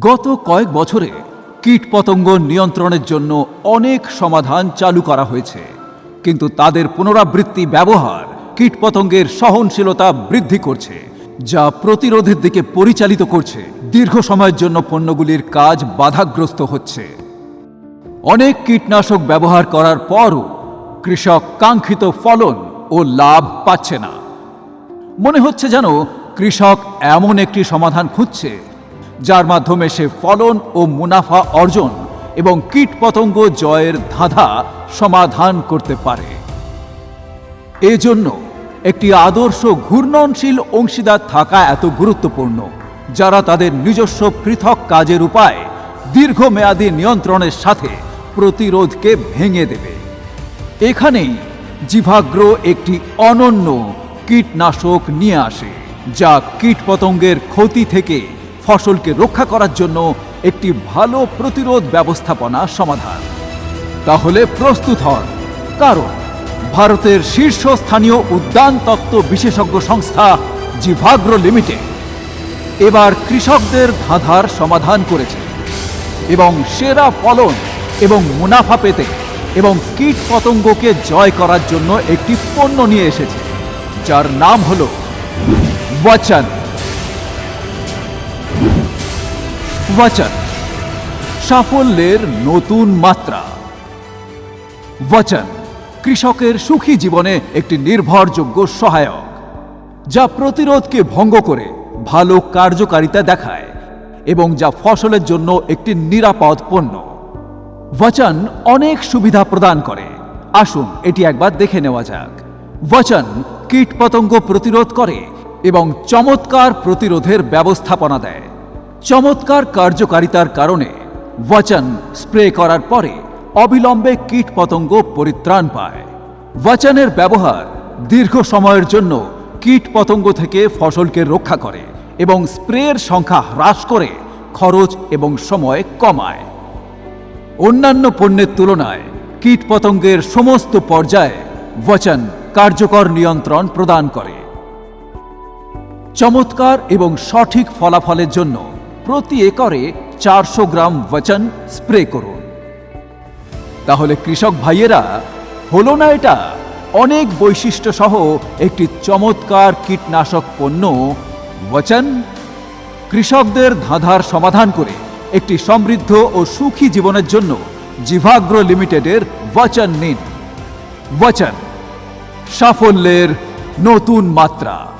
গত কয়েক বছরে কীটপতঙ্গ নিয়ন্ত্রণের জন্য অনেক সমাধান চালু করা হয়েছে। কিন্তু তাদের পুনরাবৃত্তি ব্যবহার কীটপতঙ্গের সহনশীলতা বৃদ্ধি করছে, যা প্রতিরোধের দিকে পরিচালিত করছে। দীর্ঘ সময়ের জন্য পণ্যগুলির কাজ বাধাগ্রস্ত হচ্ছে। অনেক কীটনাশক ব্যবহার করার পরও কৃষক কাঙ্ক্ষিত ফলন ও লাভ পাচ্ছে না। মনে হচ্ছে যেন কৃষক এমন একটি সমাধান খুঁজছে যার মাধ্যমে সে ফলন ও মুনাফা অর্জন এবং কীটপতঙ্গ জয়ের ধাঁধা সমাধান করতে পারে। এজন্য একটি আদর্শ ঘূর্ণনশীল অংশীদার থাকা এত গুরুত্বপূর্ণ, যারা তাদের নিজস্ব পৃথক কাজের উপায় দীর্ঘমেয়াদী নিয়ন্ত্রণের সাথে প্রতিরোধকে ভেঙে দেবে। এখানেই জিভাগ্র একটি অনন্য কীটনাশক নিয়ে আসে, যা কীটপতঙ্গের ক্ষতি থেকে ফসলকে রক্ষা করার জন্য একটি ভালো প্রতিরোধ ব্যবস্থাপনা সমাধান। তাহলে প্রস্তুত হন। কারণ ভারতের শীর্ষস্থানীয় উদ্যান তত্ত্ব বিশেষজ্ঞ সংস্থা জিভাগ্র লিমিটেড এবার কৃষকদের ধাঁধার সমাধান করেছে এবং সেরা ফলন এবং মুনাফা পেতে এবং কীট পতঙ্গকে জয় করার জন্য একটি পণ্য নিয়ে এসেছে, যার নাম হল ওয়াচন ওয়াচন সাফল্যের নতুন মাত্রা। ওয়াচন কৃষকের সুখী জীবনে একটি নির্ভরযোগ্য সহায়ক, যা প্রতিরোধকে ভঙ্গ করে ভালো কার্যকারিতা দেখায় এবং যা ফসলের জন্য একটি নিরাপদ পণ্য। বচন অনেক সুবিধা প্রদান করে। আসুন, এটি একবার দেখে নেওয়া যাক। বচন কীটপতঙ্গ প্রতিরোধ করে এবং চমৎকার প্রতিরোধের ব্যবস্থাপনা দেয়। চমৎকার কার্যকারিতার কারণে বচন স্প্রে করার পরে অবিলম্বে কীটপতঙ্গ পরিত্রাণ পায়। বচনের ব্যবহার দীর্ঘ সময়ের জন্য কীটপতঙ্গ থেকে ফসলকে রক্ষা করে এবং স্প্রের সংখ্যা হ্রাস করে খরচ এবং সময় কমায়। অন্যান্য পণ্যের তুলনায় কীটপতঙ্গের সমস্ত পর্যায়ে বচন কার্যকর নিয়ন্ত্রণ প্রদান করে। চমৎকার এবং সঠিক ফলাফলের জন্য প্রতি একরে চারশো গ্রাম বচন স্প্রে করুন। তাহলে কৃষক ভাইয়েরা, হলো না এটা? অনেক বৈশিষ্ট্য সহ একটি চমৎকার কীটনাশক পণ্য, বচন কৃষকদের ধাঁধার সমাধান করে একটি সমৃদ্ধ ও সুখী জীবনের জন্য জিভাগ্র লিমিটেডের বচন নিন। বচন, সাফল্যের নতুন মাত্রা।